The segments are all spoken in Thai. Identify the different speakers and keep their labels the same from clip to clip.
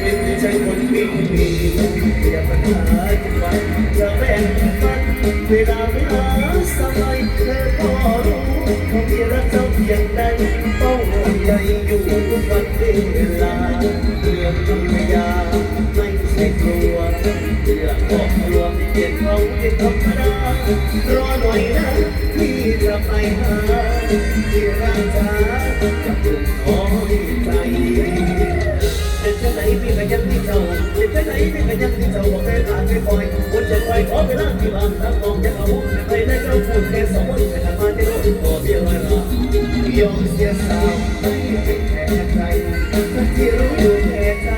Speaker 1: เป็นใจคนมีมีเรียกปัญหาทุกวันจะแบ่งปันเวลาไม่หาสบายเธอก็รู้ว่าที่รักเจ้าเพียงใดต้องห่วงใยอยู่ทุกวันเวลาเรื่องธรรยาไม่ใช่กลัวเรื่องครอบครัวเปลี่ยนเขาเป็นธรรมดารอหน่อยนะที่จะไปหาที่รักจ้าจะเป็นนไหน พี่ก็ยังที่เจ้าเป็นเช่ไหนพี่ก็ยังที่เจ้าบอกให้ผ่านไปคอยคนจะคอยขอไปนั่งที่ลางทั้งมองจะเอาไปได้เจ้าพูดแค่สองคนแต่ทำมาที่โลกขอเพียงเวละยอมเสียสาวไม่เป็นแค่ใครที่รู้อยู่แค่ใจ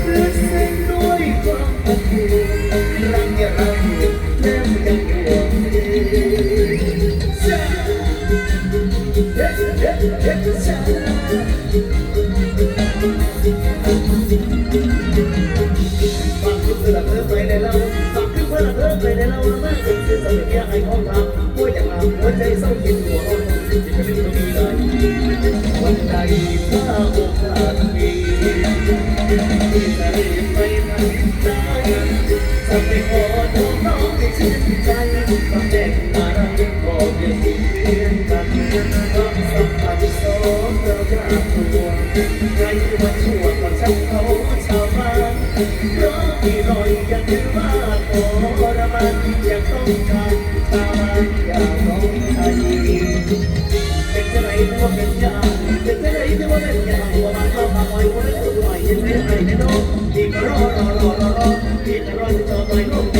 Speaker 1: เพื่อเส้นด้วยความอบอุ่นรักอย่ารักอยู่แล้วยังห่วงเธอจ้าเด็ดเด็ดเด็ดจ้าฟังคือเพื่อนเธอไปาน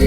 Speaker 1: ข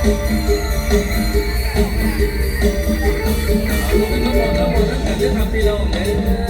Speaker 1: เราไม่ต้องบอกเราบอกตั้งแต่เรื่งทำปีเราเนี่ย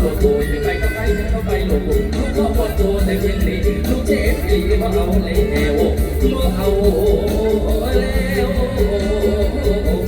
Speaker 1: หลบโบ
Speaker 2: ยไปไปก็ไปก็ไปหลบโบยลูกก็ปวดโตแต่เป็นดีลูกเจ็บดีเพาเอาเลยแนวลูกเอาแล้ว